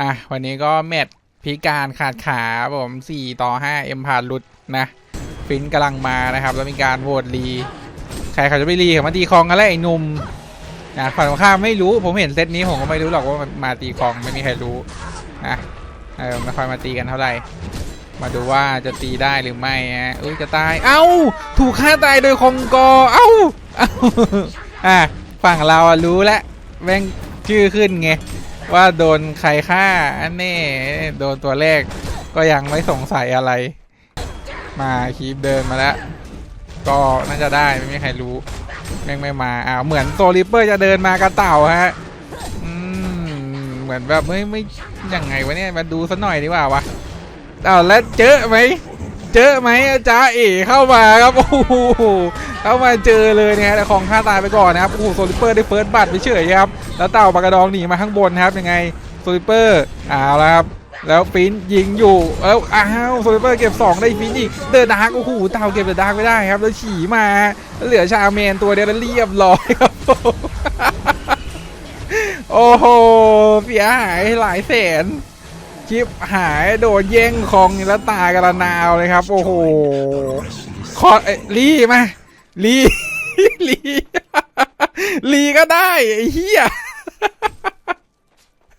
อะ วันนี้ก็แมตช์พิการขาดขาผม4ต่อ5เอ็มผ่าลุดนะฟินกำลังมานะครับ แล้วมีการโหวตรีใครเขาจะไปรีมาตีคลองกันแล้วไอ้นุ่มนะฝั่งตรงข้ามไม่รู้ผมเห็นเซตนี้ผมก็ไม่รู้หรอกว่ามาตีคลองไม่มีใครรู้นะเออไม่ค่อยมาตีกันเท่าไหร่ มาดูว่าจะตีได้หรือไม่ฮะอุ้ยจะตาย เอ้า ถูกฆ่าตายโดยคองกอ เอ้าเอ้าอะฝั่งเราอะรู้แล้วแม่งชื่อขึ้นไง ว่าโดนใครฆ่าอันแน่โดนตัวแรกก็ยังไม่สงสัยอะไร มาคีบเดินมาแล้ว ก็น่าจะได้ไม่มีใครรู้แม่งไม่มาอ้าวเหมือนโซลิเปอร์จะเดินมากระเต่าฮะอืมเหมือนแบบไม่ไม่ยังไงวะเนี่ยมาดูสักหน่อยดีกว่าวะอ้าวแล้วเจอไหม เจอไหมจ้าเอ๋เข้ามาครับโอ้โหเข้ามาเจอเลยนะฮะแต่ของฆ่าตายไปก่อนนะครับโอ้โหโซลิเปอร์ได้เฟิร์สบัตรไปเฉยครับแล้วเต่าปากกระดองหนีมาข้างบนครับยังไงโซลิเปอร์เอาแล้วครับแล้วฟินยิงอยู่แล้วอ้าวโซลิเปอร์เก็บ 2 ได้ฟินอีกเดอะดาร์กโอ้โหเต่าเก็บเดอะดาร์กไม่ได้ครับ แล้วฉี่มาแล้วเหลือชาเมนตัวเดียวแล้วเรียบร้อยครับโอ้โหเสียหายหลายแสน คลิปหายโดนแย่งของแล้วตายกันละนาวเลยครับ โอ้โหคอเอ้ยลีมาลีลีลีก็ได้ไอ้เหี้ย